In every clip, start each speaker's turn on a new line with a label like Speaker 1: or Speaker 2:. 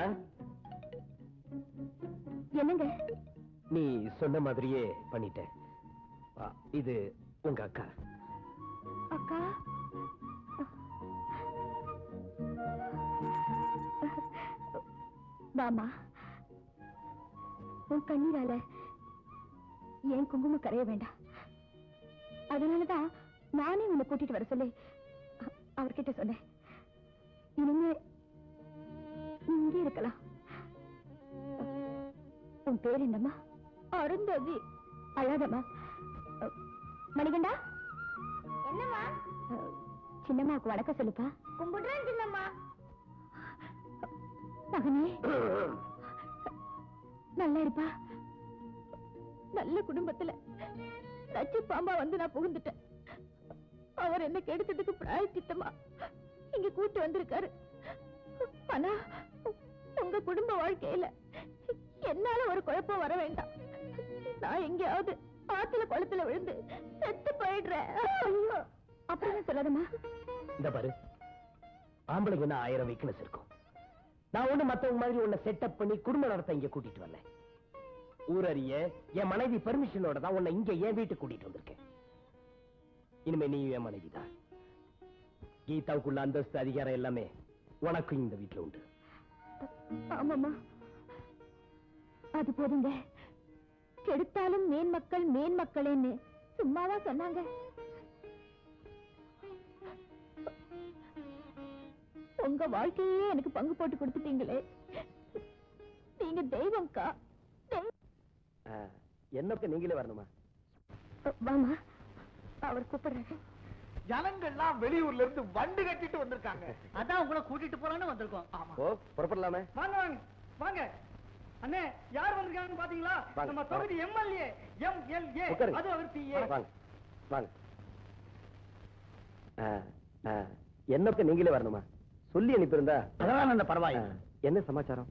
Speaker 1: கீதா
Speaker 2: என்னங்க?
Speaker 1: நீ சொன்ன மாதிரியே பண்ணிட்டேன். ஆ, இது உங்க அக்கா.
Speaker 2: அக்கா? வாமா உன் கண்ணீரால என் குங்குமம் கரைய வேண்டாம். அதனாலதான் நானே உன்னை கூட்டிட்டு வர சொல்லி அவர்கிட்ட சொன்னேன். இனிமே இங்கே இருக்கலாம். உன் பேர் என்னம்மா? அருந்ததி. அழாதம்மா. மணிகண்டா? என்னம்மா? சின்னம்மாவுக்கு வணக்கம் சொல்லுப்பா. கும்பிடுறேன் சின்னம்மா. மகனே. நல்லா இருப்பா. நல்ல குடும்பத்துல நச்சு பாம்பா வந்து நான் புகுந்துட்டேன். அவர் என்ன கெடுத்ததுக்கு பிராயச்சித்தமா. இங்க கூட்டு வந்திருக்காரு. ஆனா உங்க குடும்ப வாழ்க்கையில என்னால ஒரு குழப்பம் வர வேண்டாம். நான் எங்கேயாவது ஆத்துல குளத்துல விழுந்து செத்து போயிடுறேன். அப்படின்னு சொல்லாதம்மா.
Speaker 1: இந்த பாரு ஆம்பளைங்கன்னா ஆயிரம் வீக்னஸ் இருக்கும். நான் ஒண்ணு மத்தவங்க மாதிரி உன்னை செட்டப் பண்ணி குடும்ப நடத்த இங்க கூட்டிட்டு வரல ஊரறிய என் மனைவி பெர்மிஷனோட தான் உன்னை இங்க என் வீட்டுக்கு கூட்டிட்டு வந்திருக்கேன். இனிமே நீ என் மனைவி தான் கீதாவுக்குள்ள அந்தஸ்து அதிகாரம் எல்லாமே உனக்கும் இந்த வீட்டுல உண்டு.
Speaker 2: ஆமாம்மா. அது போதுங்க. கெடுத்தாலும் மேன் மக்கள் மேன் மக்களேன்னு சும்மாவா சொன்னாங்க. உங்க வாழ்க்கையே எனக்கு பங்கு போட்டு கொடுத்துட்டீங்களே. நீங்க தெய்வம்க்கா. தெய்வம்.
Speaker 1: ஆ, என்னக்கு நீங்களே வரணுமா?
Speaker 2: வாமா அவர் கூப்பிடுறாரு.
Speaker 3: ஜனங்கள்லாம் வெளியூர்ல இருந்து வண்டு கட்டிட்டு வந்திருக்காங்க.
Speaker 4: அதான் உங்களை கூட்டிட்டு போலான்னு வந்திருக்கோம்.
Speaker 3: ஆமா.
Speaker 1: ஓ புறப்படலாமே.
Speaker 4: வாங்க வாங்க. வாங்க அண்ணே யார் வந்திருக்காங்கன்னு பாத்தீங்களா? நம்ம தொகுதி எம்எல்ஏ எம்எல்ஏ.
Speaker 1: உட்காருங்க.
Speaker 4: அது அவர் பிஏ
Speaker 1: வாங்க. வாங்க. என்னக்கு நீங்களே வரணுமா? சொல்லி அனுப்பியிருந்தா.
Speaker 3: அதெல்லாம் அந்த பரவாயில்லை.
Speaker 1: என்ன சமாச்சாரம்?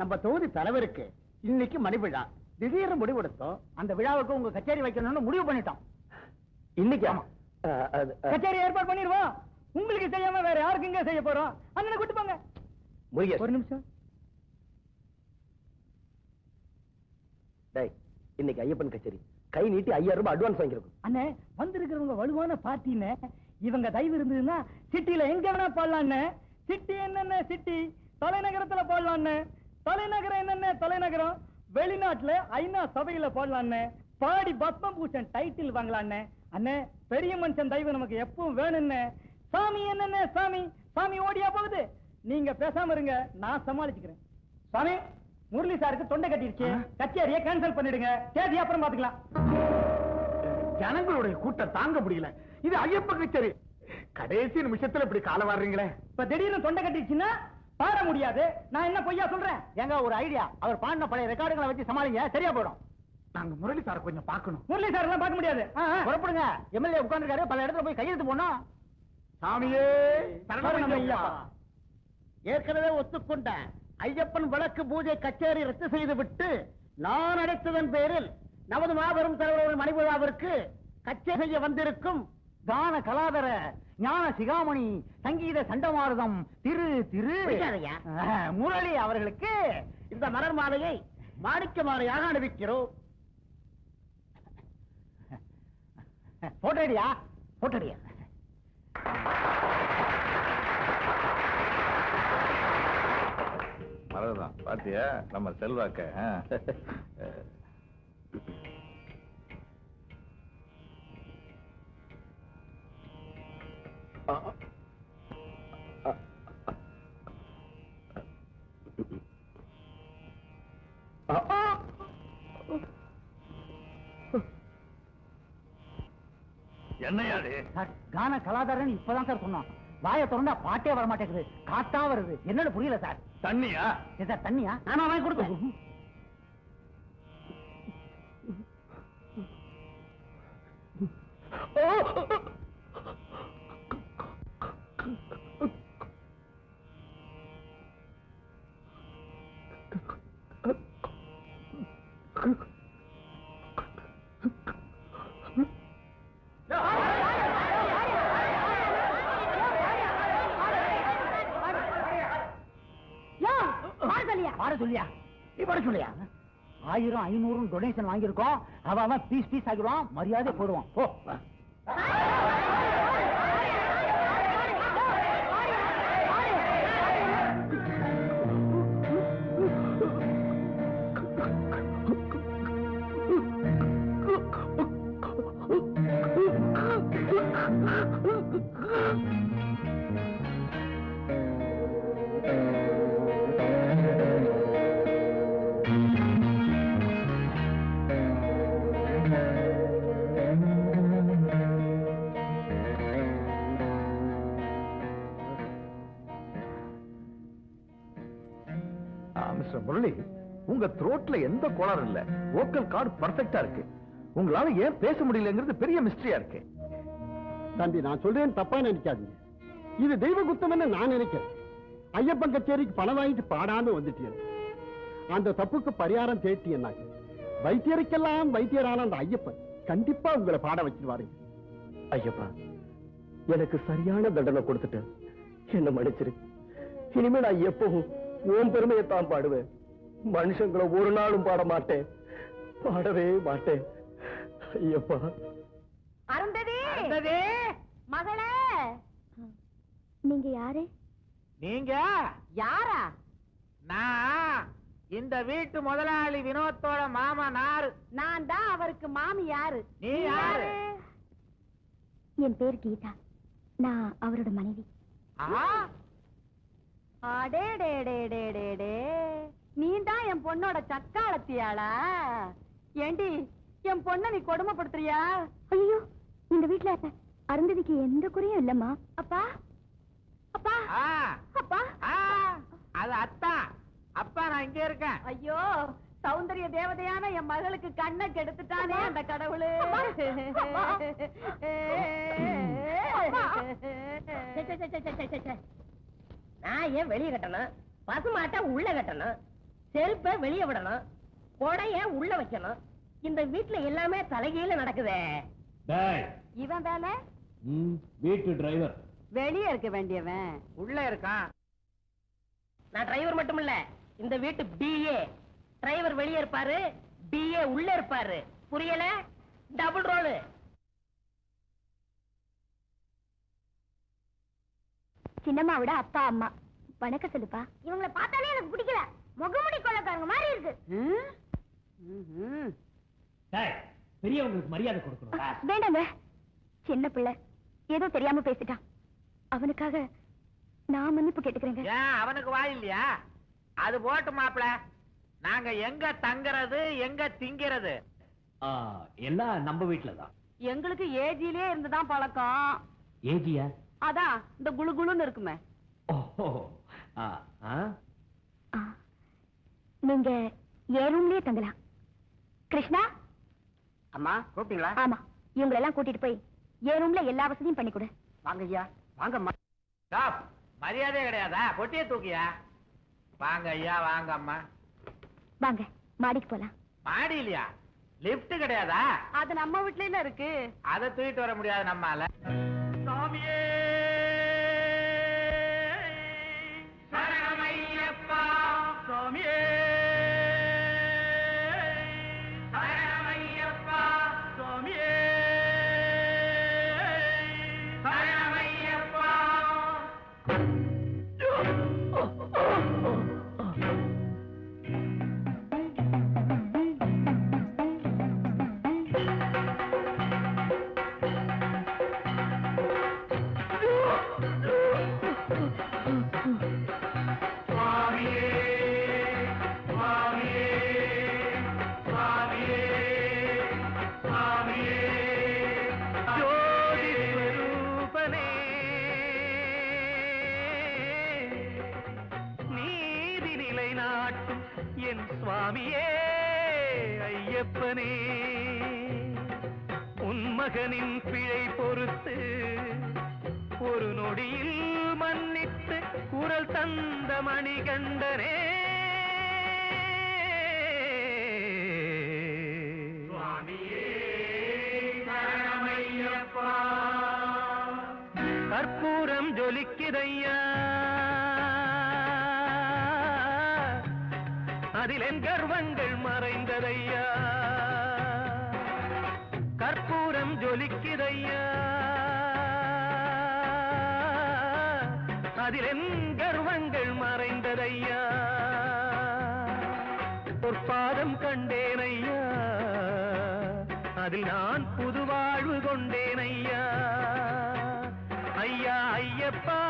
Speaker 3: நம்ம தொகுதி தலைவருக்கு இன்னைக்கு மணி விழா. திடீர்னு முடிவெடுத்தோம். அந்த விழாவுக்கு உங்க கச்சேரி வைக்கணும்னு முடிவு பண்ணிட்டோம்.
Speaker 1: இன்னைக்கு?
Speaker 3: ஆமா.
Speaker 4: கச்சேரி ஏற்பாடு பண்ணிடுவோம். உங்களுக்கு செய்யாம வேற யாருக்கு இங்க செய்ய போறோம்? அண்ணனை கூட்டு போங்க.
Speaker 1: முருகேஷ்.
Speaker 4: ஒரு நிமிஷம்.
Speaker 1: டேய் இன்னைக்கு ஐயப்பன் கச்சேரி. கை நீட்டி ஐயாயிரம் ரூபாய் அட்வான்ஸ் வாங்கியிருக்கும்.
Speaker 4: அண்ணே வந்திருக்கிறவங்க வலுவான பார்ட்டின்னு இவங்க தயவு இருந்ததுன்னா சிட்டில எங்க வேணா பாடலான்னு சிட்டி என்னென்ன சிட்டி? தலைநகரத்துல பாடலான்னு தலைநகரம் என்னென்ன? தலைநகரம். வெளிநாட்டுல ஐநா சபையில பாடலான்னு பாடி பத்ம பூஷன் டைட்டில் வாங்கலான்னு. அண்ணே பெரிய மனுஷன் தயவு நமக்கு எப்பவும் வேணும்னு. சாமி என்னென்ன சாமி? சாமி ஓடியா போகுது? நீங்க பேசாம இருங்க நான் சமாளிச்சுக்கிறேன். சாமி முரளி சாருக்கு தொண்டை கட்டிருச்சு. கச்சேரியை கேன்சல் பண்ணிடுங்க. தேதி அப்புறம் பாத்துக்கலாம்.
Speaker 3: ஜனங்களுடைய கூட்டம் தாங்க முடியல. இது ஐயப்ப கச்சேரி. கடைசி நிமிஷத்துல இப்படி கால வர்றீங்களே.
Speaker 4: இப்ப திடீர்னு தொண்டை கட்டிடுச்சுன்னா பாட முடியாது. நான் என்ன பொய்யா சொல்றேன்?
Speaker 3: எங்க ஒரு ஐடியா அவர் பாடின பழைய ரெக்கார்டுகளை வச்சு சமாளிங்க. சரியா போயிடும். நாங்க முரளி சார் கொஞ்சம் பார்க்கணும்.
Speaker 4: முரளி சார் எல்லாம் பார்க்க முடியாது.
Speaker 3: புறப்படுங்க. எம்எல்ஏ உட்கார்ந்துருக்காரு. பல இடத்துல போய் கையெழுத்து போடணும். சாமியே. ஏற்கனவே ஒத்துக்கொண்ட ஐயப்பன் வழக்கு பூஜை கச்சேரி ரத்து செய்து விட்டு நான் அடைத்ததன் பேரில் நமது மாபெரும் தலைவர்கள் மணிவிழாவிற்கு கச்சேரி செய்ய வந்திருக்கும் கான கலாதர ஞான சிகாமணி சங்கீத சண்டமாரதம் திரு திரு. முரளி அவர்களுக்கு இந்த மலர் மாலையை மாணிக்க மாலையாக அணிவிக்கிறோம் போட்டோடியா போட்டோடியா
Speaker 5: மறந்துதான் பாத்தியா? நம்ம செல்வாக்க ஆ?
Speaker 3: சார் கான கலாதாரன் இப்பதான் சார் சொன்னான். வாய தொடர்ந்தா பாட்டே வர மாட்டேங்குது. காத்தா வருது. என்னன்னு புரியல சார்.
Speaker 5: தண்ணியா?
Speaker 3: சார் தண்ணியா? நானா வாங்கி கொடுத்து Oh!
Speaker 6: பாட சொல்லியா? நீ பாட சொல்லியா? ஆயிரம் ஐநூறு டொனேஷன் வாங்கியிருக்கோம். அவன் பீஸ் பீஸ் ஆகிடுவான். மரியாதை போடுவான். ஓ
Speaker 5: மிஸ்டர் முரளி உங்க த்ரோட்ல எந்த கோளாறு இல்ல. வோக்கல் கார்டு பர்ஃபெக்ட்டா இருக்கு. உங்களால ஏன் பேச முடியலங்கிறது பெரிய மிஸ்டரியா இருக்கு.
Speaker 6: தம்பி நான் சொல்றேன் தப்பா நினைக்காதீங்க. இது தெய்வ குத்தம்னு நான் நினைக்கிறேன். ஐயப்பன் கச்சேரிக்கு பணம் வாங்கிட்டு பாடாம வந்துட்டீங்க அந்த தப்புக்கு பரிகாரம் தேட்டி என்ன? வைத்தியருக்கெல்லாம் வைத்தியரான அந்த ஐயப்பன் கண்டிப்பா உங்களை பாட வச்சிருவாருங்க
Speaker 7: ஐயப்பா எனக்கு சரியான தண்டனை கொடுத்துட்டேன் என்ன மன்னிச்சிரு. இனிமே நான் எப்பவும் உன் பெருமையை தான் பாடுவேன். மனுஷங்களை ஒரு நாளும் பாட மாட்டேன். பாடவே மாட்டேன். ஐயப்பா.
Speaker 8: அருந்ததி! மகளே!
Speaker 9: நீங்க யாரு?
Speaker 10: நீங்க?
Speaker 8: யாரா?
Speaker 10: நான் இந்த வீட்டு முதலாளி வினோத்தோட மாமா நாரு.
Speaker 8: நான் தான் அவருக்கு மாமி யாரு
Speaker 10: நீ யாரு?
Speaker 9: என் பேர் கீதா. நான் அவரோட மனைவி.
Speaker 8: அடே டே டே டே டே டே நீ தான் என் பொண்ணோட சக்காலத்தியாளா? ஏண்டி என் பொண்ண நீ கொடுமைப்படுத்துறியா?
Speaker 9: ஐயோ இந்த வீட்ல அருந்ததிக்கு எந்த குறையும் இல்லம்மா.
Speaker 8: அப்பா அப்பா
Speaker 10: ஆ,
Speaker 8: அப்பா.
Speaker 10: ஆ, அது அத்தா. அப்பா நான் இங்க இருக்கேன்.
Speaker 8: ஐயோ சௌந்தரிய தேவதையான என் மகளுக்கு கண்ணை கெடுத்துட்டானே அந்த கடவுளு.
Speaker 11: நான் ஏன் வெளியே கட்டணும்? பசுமாட்டை உள்ள கட்டணும். செருப்பை வெளியே விடணும். கொடைய உள்ள வைக்கணும். இந்த வீட்டுல எல்லாமே தலைகீழ நடக்குதே.
Speaker 8: இவன் வேலை
Speaker 7: வீட்டு டிரைவர்
Speaker 8: வெளியே இருக்க வேண்டியவன்.
Speaker 10: உள்ள இருக்கான்.
Speaker 11: நான் டிரைவர் மட்டும் இல்ல இந்த வீட்டு பிஏ டிரைவர் வெளியே இருப்பாரு பிஏ உள்ள இருப்பாரு. புரியல? டபுள் ரோலு
Speaker 9: சின்னம்மாவோட அப்பா அம்மா. வணக்கம் சொல்லுப்பா.
Speaker 8: இவங்களை பார்த்தாலே எனக்கு பிடிக்கல. முகமுடி கொள்ளக்காரங்க மாதிரி இருக்கு.
Speaker 12: பெரியவங்களுக்கு மரியாதை கொடுக்கணும்.
Speaker 9: வேண்டாங்க. சின்ன பிள்ளை. ஏதோ தெரியாம பேசிட்டான். அவனுக்காக நான் மன்னிப்பு கேட்டுக்கிறேங்க.
Speaker 10: அவனுக்கு வாய் இல்லையா? அது போட்டு மாப்பிள நாங்க எங்க தங்குறது எங்க திங்கிறது?
Speaker 7: எல்லாம் நம்ம வீட்டுல தான்
Speaker 8: எங்களுக்கு ஏஜிலே இருந்துதான் பழக்கம்.
Speaker 7: ஏஜியா
Speaker 8: அதான் இந்த குளு குளுன்னு இருக்குமே.
Speaker 7: ஓஹோ ஆ, ஆ?
Speaker 9: ஆ, நீங்க என் ரூம்லயே தங்கலாம். கிருஷ்ணா?
Speaker 6: அம்மா கூப்பிட்டீங்களா?
Speaker 9: ஆமா இவங்களை எல்லாம் கூட்டிட்டு போய் என் ரூம்ல எல்லா வசதியும் பண்ணி கொடு.
Speaker 6: வாங்க ஐயா வாங்கம்மா
Speaker 10: ஸ்டாப் மரியாதை கிடையாதா? பொட்டிய தூக்கியா? வாங்க ஐயா வாங்க அம்மா.
Speaker 9: வாங்க மாடிக்கு போலாம்.
Speaker 10: மாடி இல்லையா லிப்ட் கிடையாதா?
Speaker 8: அது நம்ம வீட்ல இருக்கு.
Speaker 10: அதை தூக்கிட்டு வர முடியாது நம்மால. என் சுவாமியே ஐயப்பனே. உன் மகனின் பிழை பொறுத்து ஒரு நொடியில் மன்னித்து குரல் தந்த மணிகண்டனே. கற்பூரம் ஜொலிக்குதையா. அதில் என் கர்வங்கள் மறைந்ததையா? கற்பூரம் ஜொலிக்கிறையா அதில் என் கர்வங்கள் மறைந்ததையா? பொற்பாதம் கண்டேனையா? அதில் நான் புது வாழ்வு கொண்டேனையா? ஐயா ஐயப்பா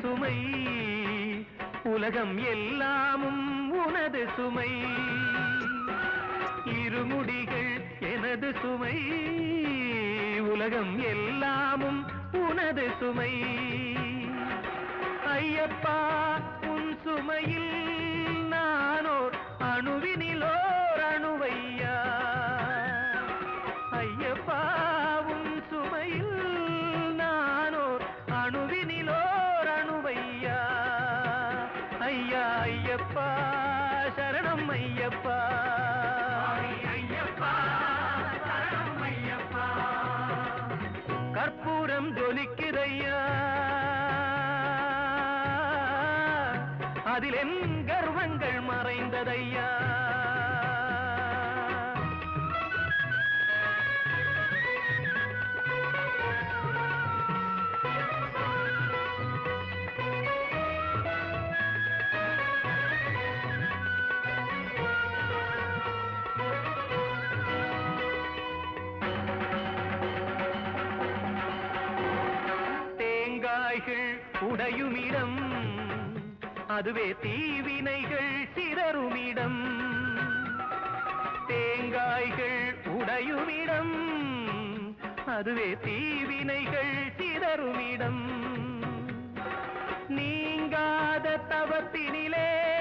Speaker 10: சுமை உலகம் எல்லாமும் உனது சுமை. இருமுடிகள் எனது சுமை உலகம் எல்லாமும் உனது சுமை. ஐயப்பா உன் சுமையில் ஐயப்பா சரணம் ஐயப்பா. தேங்காய்கள் உடையுமிடம். அதுவே தீவினைகள் சிதறுமிடம். தேங்காய்கள் உடையுமிடம். அதுவே தீவினைகள் சிதறுமிடம். நீங்காத தவத்தினிலே